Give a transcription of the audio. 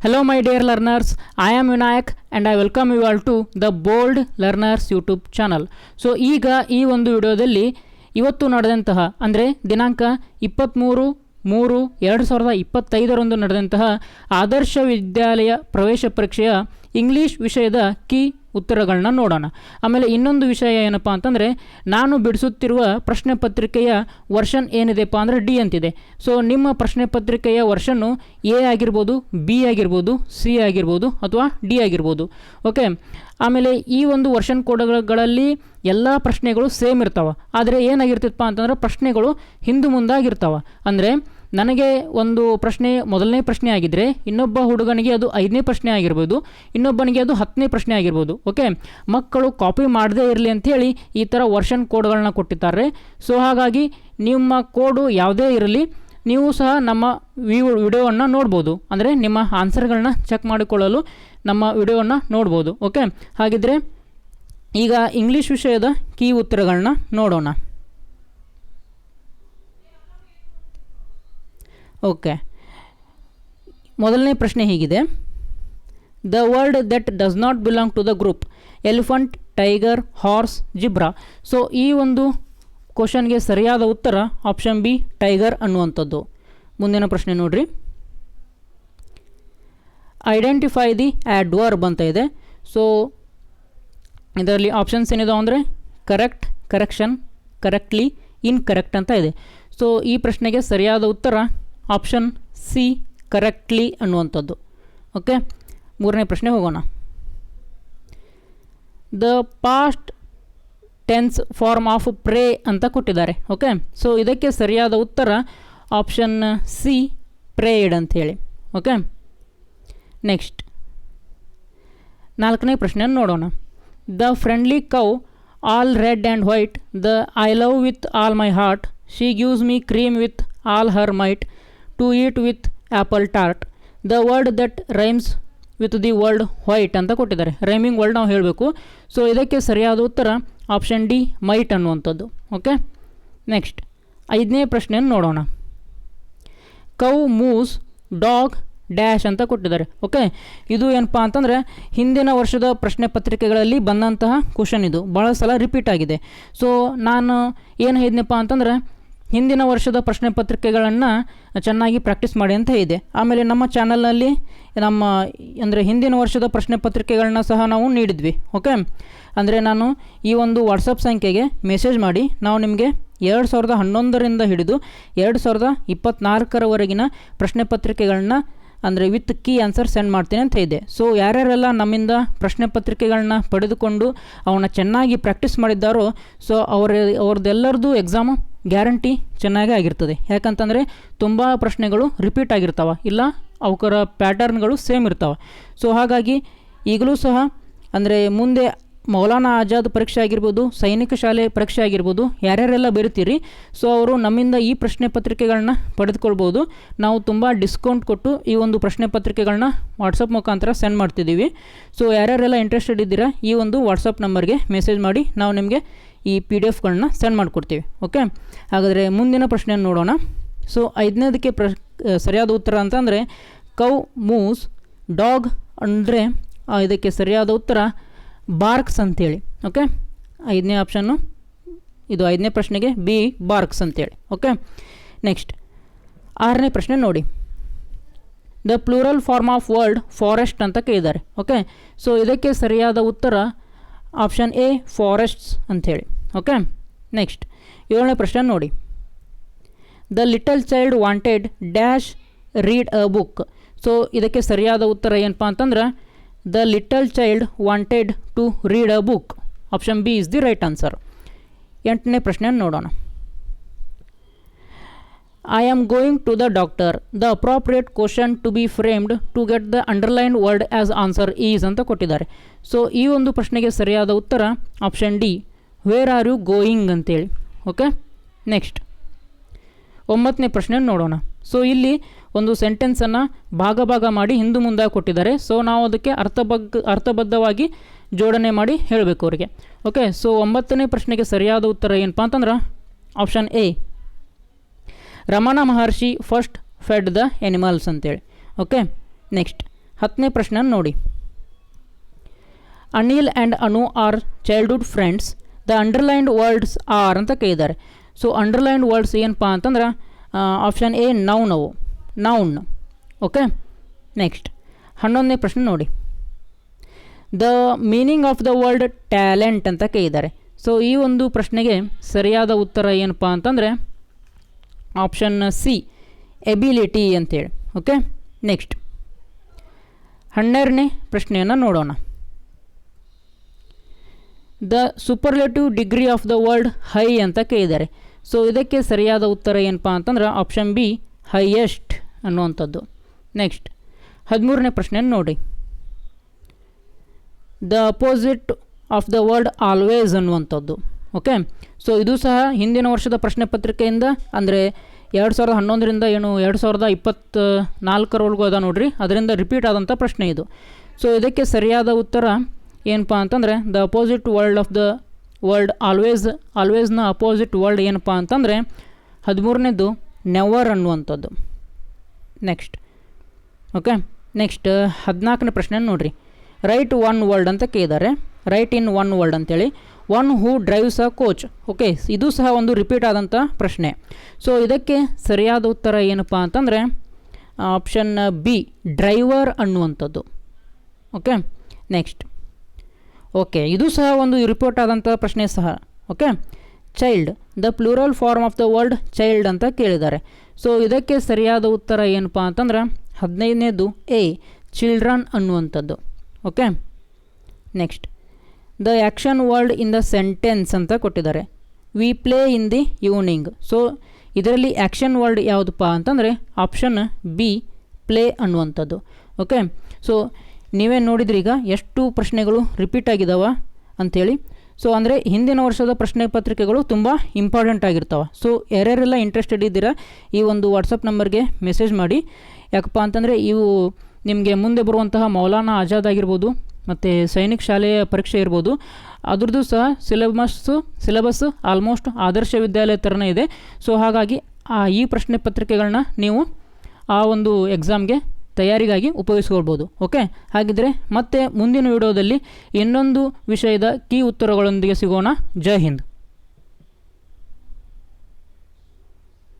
Hello, my dear learners. I am Vinayak and I welcome you all to the bold learners YouTube channel so ಈಗ ಈ ಒಂದು ವಿಡಿಯೋದಲ್ಲಿ ಇವತ್ತು ನಡೆದಂತಹ ಅಂದರೆ ದಿನಾಂಕ ಇಪ್ಪತ್ತ್ಮೂರು ಮೂರು ಎರಡು ಸಾವಿರದ ಇಪ್ಪತ್ತೈದರಂದು ನಡೆದಂತಹ ಆದರ್ಶ ವಿದ್ಯಾಲಯ ಪ್ರವೇಶ ಪರೀಕ್ಷೆಯ ಇಂಗ್ಲೀಷ್ ವಿಷಯದ ಕೀ ಉತ್ತರಗಳನ್ನ ನೋಡೋಣ. ಆಮೇಲೆ ಇನ್ನೊಂದು ವಿಷಯ ಏನಪ್ಪ ಅಂತಂದರೆ, ನಾನು ಬಿಡಿಸುತ್ತಿರುವ ಪ್ರಶ್ನೆ ಪತ್ರಿಕೆಯ ವರ್ಷನ್ ಏನಿದೆಪ್ಪ ಅಂದರೆ ಡಿ ಅಂತಿದೆ. ಸೊ ನಿಮ್ಮ ಪ್ರಶ್ನೆ ಪತ್ರಿಕೆಯ ವರ್ಷನ್ನು ಎ ಆಗಿರ್ಬೋದು, ಬಿ ಆಗಿರ್ಬೋದು, ಸಿ ಆಗಿರ್ಬೋದು ಅಥವಾ ಡಿ ಆಗಿರ್ಬೋದು. ಓಕೆ ಆಮೇಲೆ ಈ ಒಂದು ವರ್ಷನ್ ಕೋಡ್ಗಳಲ್ಲಿ ಎಲ್ಲ ಪ್ರಶ್ನೆಗಳು ಸೇಮ್ ಇರ್ತಾವೆ. ಆದರೆ ಏನಾಗಿರ್ತಿತ್ತಪ್ಪ ಅಂತಂದ್ರೆ ಪ್ರಶ್ನೆಗಳು ಹಿಂದೆ ಮುಂದಾಗಿರ್ತಾವೆ. ಅಂದರೆ ನನಗೆ ಒಂದು ಪ್ರಶ್ನೆ, ಮೊದಲನೇ ಪ್ರಶ್ನೆ ಆಗಿದ್ದರೆ ಇನ್ನೊಬ್ಬ ಹುಡುಗನಿಗೆ ಅದು ಐದನೇ ಪ್ರಶ್ನೆ ಆಗಿರ್ಬೋದು, ಇನ್ನೊಬ್ಬನಿಗೆ ಅದು ಹತ್ತನೇ ಪ್ರಶ್ನೆ ಆಗಿರ್ಬೋದು, ಓಕೆ? ಮಕ್ಕಳು ಕಾಪಿ ಮಾಡದೇ ಇರಲಿ ಅಂಥೇಳಿ ಈ ಥರ ವರ್ಷನ್ ಕೋಡ್ಗಳನ್ನ ಕೊಟ್ಟಿದ್ದಾರೆ. ಸೊ, ಹಾಗಾಗಿ ನಿಮ್ಮ ಕೋಡು ಯಾವುದೇ ಇರಲಿ, ನೀವು ಸಹ ನಮ್ಮ ವಿಡಿಯೋವನ್ನು ನೋಡ್ಬೋದು. ಅಂದರೆ ನಿಮ್ಮ ಆನ್ಸರ್ಗಳನ್ನ ಚೆಕ್ ಮಾಡಿಕೊಳ್ಳಲು ನಮ್ಮ ವಿಡಿಯೋವನ್ನು ನೋಡ್ಬೋದು, ಓಕೆ? ಹಾಗಿದ್ರೆ ಈಗ ಇಂಗ್ಲೀಷ್ ವಿಷಯದ ಕೀ ಉತ್ತರಗಳನ್ನ ನೋಡೋಣ. ಓಕೆ. ಮೊದಲನೇ ಪ್ರಶ್ನೆ ಹೀಗಿದೆ. The word that does not belong to the group elephant tiger horse zebra so ಈ ಒಂದು ಕ್ವಶನ್ಗೆ ಸರಿಯಾದ ಉತ್ತರ ಆಪ್ಷನ್ ಬಿ ಟೈಗರ್ ಅನ್ನುವಂಥದ್ದು. ಮುಂದಿನ ಪ್ರಶ್ನೆ ನೋಡಿರಿ. ಐಡೆಂಟಿಫೈ ದಿ ಆ್ಯಡ್ವರ್ಬ್ ಅಂತ ಇದೆ. ಸೊ ಇದರಲ್ಲಿ ಆಪ್ಷನ್ಸ್ ಏನಿದಾವೆ ಅಂದರೆ ಕರೆಕ್ಟ್ ಕರೆಕ್ಷನ್ ಕರೆಕ್ಟ್ಲಿ ಇನ್ಕರೆಕ್ಟ್ ಅಂತ ಇದೆ. ಸೊ ಈ ಪ್ರಶ್ನೆಗೆ ಸರಿಯಾದ ಉತ್ತರ ಆಪ್ಷನ್ ಸಿ, ಕರೆಕ್ಟ್ಲಿ ಅನ್ನುವಂಥದ್ದು. ಓಕೆ? ಮೂರನೇ ಪ್ರಶ್ನೆ ಹೋಗೋಣ. The past tense form of pray ಅಂತ ಕೊಟ್ಟಿದ್ದಾರೆ. ಓಕೆ? ಸೊ, ಇದಕ್ಕೆ ಸರಿಯಾದ ಉತ್ತರ ಆಪ್ಷನ್ ಸಿ, ಪ್ರೇಡ್ ಅಂಥೇಳಿ. ಓಕೆ? ನೆಕ್ಸ್ಟ್. ನಾಲ್ಕನೇ ಪ್ರಶ್ನೆಯನ್ನು ನೋಡೋಣ. The friendly cow all red and white, the I love with all my heart, she gives me cream with all her might to eat with apple tart the word that rhymes with the word white ಅಂತ ಕೊಟ್ಟಿದ್ದಾರೆ. Rhyming word ನಾವು ಹೇಳಬೇಕು. So ಇದಕ್ಕೆ ಸರಿಯಾದ ಉತ್ತರ option D might ಅನ್ನುವಂಥದ್ದು. Okay next ಐದನೇ ಪ್ರಶ್ನೆಯನ್ನು ನೋಡೋಣ. ಕೌ ಮೂಸ್ ಡಾಗ್ ಡ್ಯಾಶ್ ಅಂತ ಕೊಟ್ಟಿದ್ದಾರೆ. ಓಕೆ ಇದು ಏನಪ್ಪ ಅಂತಂದರೆ ಹಿಂದಿನ ವರ್ಷದ ಪ್ರಶ್ನೆ ಪತ್ರಿಕೆಗಳಲ್ಲಿ ಬಂದಂತಹ ಕ್ವಶನ್ ಇದು. ಭಾಳ ಸಲ ರಿಪೀಟ್ ಆಗಿದೆ. ಸೊ ನಾನು ಏನು ಹೇಳಿದ್ನಪ್ಪ ಅಂತಂದರೆ ಹಿಂದಿನ ವರ್ಷದ ಪ್ರಶ್ನೆ ಪತ್ರಿಕೆಗಳನ್ನು ಚೆನ್ನಾಗಿ ಪ್ರಾಕ್ಟೀಸ್ ಮಾಡಿ ಅಂತ ಇದೆ. ಆಮೇಲೆ ನಮ್ಮ ಚಾನಲ್ನಲ್ಲಿ ನಮ್ಮ, ಅಂದರೆ ಹಿಂದಿನ ವರ್ಷದ ಪ್ರಶ್ನೆ ಪತ್ರಿಕೆಗಳನ್ನ ಸಹ ನಾವು ನೀಡಿದ್ವಿ ಓಕೆ ಅಂದರೆ ನಾನು ಈ ಒಂದು ವಾಟ್ಸಪ್ ಸಂಖ್ಯೆಗೆ ಮೆಸೇಜ್ ಮಾಡಿ, ನಾವು ನಿಮಗೆ ಎರಡು ಸಾವಿರದ ಹನ್ನೊಂದರಿಂದ ಹಿಡಿದು ಎರಡು ಸಾವಿರದ ಇಪ್ಪತ್ತ್ನಾಲ್ಕರವರೆಗಿನ ಪ್ರಶ್ನೆ ಪತ್ರಿಕೆಗಳನ್ನ, ಅಂದರೆ ವಿತ್ ಕೀ ಆನ್ಸರ್ ಸೆಂಡ್ ಮಾಡ್ತೀನಿ ಅಂತ ಇದೆ. ಸೊ ಯಾರ್ಯಾರೆಲ್ಲ ನಮ್ಮಿಂದ ಪ್ರಶ್ನೆ ಪತ್ರಿಕೆಗಳನ್ನ ಪಡೆದುಕೊಂಡು ಅವನ್ನ ಚೆನ್ನಾಗಿ ಪ್ರಾಕ್ಟೀಸ್ ಮಾಡಿದ್ದಾರೋ ಸೊ ಅವರ, ಅವ್ರದ್ದೆಲ್ಲರದ್ದು ಎಕ್ಸಾಮು ಗ್ಯಾರಂಟಿ ಚೆನ್ನಾಗೇ ಆಗಿರ್ತದೆ. ಯಾಕಂತಂದರೆ ತುಂಬ ಪ್ರಶ್ನೆಗಳು ರಿಪೀಟ್ ಆಗಿರ್ತಾವೆ. ಇಲ್ಲ, ಅವಕರ ಪ್ಯಾಟರ್ನ್ಗಳು ಸೇಮ್ ಇರ್ತಾವೆ. ಸೊ ಹಾಗಾಗಿ ಈಗಲೂ ಸಹ ಅಂದರೆ ಮುಂದೆ ಮೌಲಾನಾ ಆಜಾದ್ ಪರೀಕ್ಷೆ ಆಗಿರ್ಬೋದು, ಸೈನಿಕ ಶಾಲೆ ಪರೀಕ್ಷೆ ಆಗಿರ್ಬೋದು, ಯಾರ್ಯಾರೆಲ್ಲ ಬರೀತೀರಿ ಸೊ ಅವರು ನಮ್ಮಿಂದ ಈ ಪ್ರಶ್ನೆ ಪತ್ರಿಕೆಗಳನ್ನ ಪಡೆದುಕೊಳ್ಬೋದು. ನಾವು ತುಂಬ ಡಿಸ್ಕೌಂಟ್ ಕೊಟ್ಟು ಈ ಒಂದು ಪ್ರಶ್ನೆ ಪತ್ರಿಕೆಗಳನ್ನ ವಾಟ್ಸಪ್ ಮುಖಾಂತರ ಸೆಂಡ್ ಮಾಡ್ತಿದ್ದೀವಿ. ಸೊ ಯಾರ್ಯಾರೆಲ್ಲ ಇಂಟ್ರೆಸ್ಟೆಡ್ ಇದ್ದೀರಾ, ಈ ಒಂದು ವಾಟ್ಸಪ್ ನಂಬರ್ಗೆ ಮೆಸೇಜ್ ಮಾಡಿ, ನಾವು ನಿಮಗೆ ಈ ಪಿ ಡಿ ಎಫ್ಗಳನ್ನ ಸೆಂಡ್ ಮಾಡಿಕೊಡ್ತೀವಿ ಓಕೆ ಹಾಗಾದರೆ ಮುಂದಿನ ಪ್ರಶ್ನೆಯನ್ನು ನೋಡೋಣ. ಸೊ ಐದನೇದಕ್ಕೆ ಪ್ರ ಸರಿಯಾದ ಉತ್ತರ ಅಂತಂದರೆ ಕೌ ಮೂಸ್ ಡಾಗ್ ಅಂದರೆ ಇದಕ್ಕೆ ಸರಿಯಾದ ಉತ್ತರ ಬಾರ್ಕ್ಸ್ ಅಂತೇಳಿ ಓಕೆ ಐದನೇ ಆಪ್ಷನ್ನು ಇದು ಐದನೇ ಪ್ರಶ್ನೆಗೆ ಬಿ ಬಾರ್ಕ್ಸ್ ಅಂತೇಳಿ ಓಕೆ ನೆಕ್ಸ್ಟ್ ಆರನೇ ಪ್ರಶ್ನೆ ನೋಡಿ. The plural form of word forest ಅಂತ ಕೇಳಿದ್ದಾರೆ ಓಕೆ ಸೊ ಇದಕ್ಕೆ ಸರಿಯಾದ ಉತ್ತರ ಆಪ್ಷನ್ ಎ ಫಾರೆಸ್ಟ್ಸ್ ಅಂಥೇಳಿ. ಓಕೆ ನೆಕ್ಸ್ಟ್ ಏಳನೇ ಪ್ರಶ್ನೆ ನೋಡಿ. The little child wanted dash read a book so ಇದಕ್ಕೆ ಸರಿಯಾದ ಉತ್ತರ ಏನಪ್ಪ ಅಂತಂದ್ರೆ the little child wanted to read a book option B is the right answer ಎಂಟನೇ ಪ್ರಶ್ನೆಯನ್ನು ನೋಡೋಣ. I am going to the doctor. The appropriate question to be framed to get the underlined word as answer is ಅಂತ ಕೊಟ್ಟಿದ್ದಾರೆ. So ಈ ಒಂದು ಪ್ರಶ್ನೆಗೆ ಸರಿಯಾದ ಉತ್ತರ option D where are you going ಅಂತೇಳಿ. ಓಕೆ ನೆಕ್ಸ್ಟ್ ಒಂಬತ್ತನೇ ಪ್ರಶ್ನೆ ನೋಡೋಣ. ಸೊ ಇಲ್ಲಿ ಒಂದು ಸೆಂಟೆನ್ಸನ್ನು ಭಾಗ ಭಾಗ ಮಾಡಿ ಹಿಂದು ಮುಂದೆ ಕೊಟ್ಟಿದ್ದಾರೆ. ಸೊ ನಾವು ಅದಕ್ಕೆ ಅರ್ಥಬಗ್, ಅರ್ಥಬದ್ಧವಾಗಿ ಜೋಡಣೆ ಮಾಡಿ ಹೇಳಬೇಕು ಅವರಿಗೆ. ಓಕೆ ಸೊ ಒಂಬತ್ತನೇ ಪ್ರಶ್ನೆಗೆ ಸರಿಯಾದ ಉತ್ತರ ಏನಪ್ಪ ಅಂತಂದ್ರೆ option A Ramana Maharshi first fed the animals ಅಂತೇಳಿ. Okay, next. ಹತ್ತನೇ ಪ್ರಶ್ನೆ ನೋಡಿ. Anil and Anu are childhood friends the underlined words are ಅಂತ ಕೇಳಿದ್ದಾರೆ ಸೊ, ಅಂಡರ್ಲೈನ್ಡ್ ವರ್ಡ್ಸ್ ಏನಪ್ಪ ಅಂತಂದ್ರೆ ಆಪ್ಷನ್ ಎ ನೌನ್ ಅವು. Noun okay, next. ಹನ್ನೊಂದನೇ ಪ್ರಶ್ನೆ ನೋಡಿ. The meaning of the word talent ಅಂತ ಕೇಳಿದ್ದಾರೆ ಸೊ, ಈ ಒಂದು ಪ್ರಶ್ನೆಗೆ ಸರಿಯಾದ ಉತ್ತರ ಏನಪ್ಪ ಅಂತಂದರೆ ಆಪ್ಷನ್ ಸಿ ಎಬಿಲಿಟಿ ಅಂತೇಳಿ. ಓಕೆ ನೆಕ್ಸ್ಟ್ ಹನ್ನೆರಡನೇ ಪ್ರಶ್ನೆಯನ್ನು ನೋಡೋಣ. The superlative degree of the word high ಅಂತ ಕೇಳಿದ್ದಾರೆ. ಸೊ ಇದಕ್ಕೆ ಸರಿಯಾದ ಉತ್ತರ ಏನಪ್ಪ ಅಂತಂದ್ರೆ ಆಪ್ಷನ್ ಬಿ ಹೈಯೆಸ್ಟ್ ಅನ್ನುವಂಥದ್ದು. ನೆಕ್ಸ್ಟ್ ಹದಿಮೂರನೇ ಪ್ರಶ್ನೆಯನ್ನು ನೋಡಿ. The opposite of the word always ಅನ್ನುವಂಥದ್ದು. ಓಕೆ ಸೊ ಇದು ಸಹ ಹಿಂದಿನ ವರ್ಷದ ಪ್ರಶ್ನೆ ಪತ್ರಿಕೆಯಿಂದ, ಅಂದರೆ ಎರಡು ಸಾವಿರದ ಹನ್ನೊಂದರಿಂದ ಏನು, ಎರಡು ಸಾವಿರದ ಇಪ್ಪತ್ತು ನಾಲ್ಕರವರೆಗೂ ಅದ ನೋಡ್ರಿ. ಅದರಿಂದ ರಿಪೀಟ್ ಆದಂಥ ಪ್ರಶ್ನೆ ಇದು. ಸೊ ಇದಕ್ಕೆ ಸರಿಯಾದ ಉತ್ತರ ಏನಪ್ಪ ಅಂತಂದರೆ the opposite world of the world always ಆಲ್ವೇಸ್ನ opposite world ಏನಪ್ಪ ಅಂತಂದರೆ, ಹದಿಮೂರನೇದು ನೆವರ್ ಅನ್ನುವಂಥದ್ದು. ನೆಕ್ಸ್ಟ್ ಓಕೆ ನೆಕ್ಸ್ಟ್ ಹದಿನಾಲ್ಕನೇ ಪ್ರಶ್ನೆ ನೋಡಿರಿ. ರೈಟ್ ಒನ್ ವರ್ಲ್ಡ್ ಅಂತ ಕೇಳಿದ್ದಾರೆ ರೈಟ್ ಇನ್ ಒನ್ ವರ್ಡ್ ಅಂತೇಳಿ. One who drives a coach okay ಇದು ಸಹ ಒಂದು ರಿಪೀಟ್ ಆದಂಥ ಪ್ರಶ್ನೆ. ಸೊ ಇದಕ್ಕೆ ಸರಿಯಾದ ಉತ್ತರ ಏನಪ್ಪ ಅಂತಂದರೆ ಆಪ್ಷನ್ ಬಿ ಡ್ರೈವರ್ ಅನ್ನುವಂಥದ್ದು. ಓಕೆ ನೆಕ್ಸ್ಟ್ ಓಕೆ ಇದು ಸಹ ಒಂದು ರಿಪೋರ್ಟ್ ಆದಂಥ ಪ್ರಶ್ನೆ ಸಹ. Okay child the plural form of the word child ಅಂತ ಕೇಳಿದ್ದಾರೆ. ಸೊ ಇದಕ್ಕೆ ಸರಿಯಾದ ಉತ್ತರ ಏನಪ್ಪ ಅಂತಂದ್ರೆ, ಹದಿನೈದನೇದು ಎ ಚಿಲ್ಡ್ರನ್ ಅನ್ನುವಂಥದ್ದು. Okay next the action word in the sentence ಅಂತ ಕೊಟ್ಟಿದ್ದಾರೆ. We play in the evening so ಇದರಲ್ಲಿ ಆ್ಯಕ್ಷನ್ ವರ್ಡ್ ಯಾವುದಪ್ಪ ಅಂತಂದರೆ ಆಪ್ಷನ್ ಬಿ ಪ್ಲೇ ಅನ್ನುವಂಥದ್ದು. ಓಕೆ ಸೊ ನೀವೇ ನೋಡಿದ್ರಿ ಈಗ ಎಷ್ಟು ಪ್ರಶ್ನೆಗಳು ರಿಪೀಟ್ ಆಗಿದ್ದಾವೆ ಅಂಥೇಳಿ. ಸೊ ಅಂದರೆ ಹಿಂದಿನ ವರ್ಷದ ಪ್ರಶ್ನೆ ಪತ್ರಿಕೆಗಳು ತುಂಬ ಇಂಪಾರ್ಟೆಂಟ್ ಆಗಿರ್ತಾವೆ. ಸೊ ಯಾರ್ಯಾರೆಲ್ಲ ಇಂಟ್ರೆಸ್ಟೆಡ್ ಇದ್ದೀರಾ ಈ ಒಂದು ವಾಟ್ಸಪ್ ನಂಬರ್ಗೆ ಮೆಸೇಜ್ ಮಾಡಿ. ಯಾಕಪ್ಪ ಅಂತಂದರೆ ಇವು ನಿಮಗೆ ಮುಂದೆ ಬರುವಂತಹ ಮೌಲಾನಾ ಆಜಾದ್ ಆಗಿರ್ಬೋದು ಮತ್ತು ಸೈನಿಕ್ ಶಾಲೆಯ ಪರೀಕ್ಷೆ ಇರ್ಬೋದು. ಅದ್ರದ್ದು ಸಹ syllabus syllabus almost Adarsha Vidyalaya ಥರನೇ ಇದೆ. ಸೊ ಹಾಗಾಗಿ ಆ ಈ ಪ್ರಶ್ನೆ ಪತ್ರಿಕೆಗಳನ್ನ ನೀವು ಆ ಒಂದು ಎಕ್ಸಾಮ್ಗೆ ತಯಾರಿಗಾಗಿ ಉಪಯೋಗಿಸ್ಕೊಳ್ಬೋದು. ಓಕೆ ಹಾಗಿದ್ರೆ ಮತ್ತೆ ಮುಂದಿನ ವಿಡಿಯೋದಲ್ಲಿ ಇನ್ನೊಂದು ವಿಷಯದ ಕೀ ಉತ್ತರಗಳೊಂದಿಗೆ ಸಿಗೋಣ. ಜೈ ಹಿಂದ್.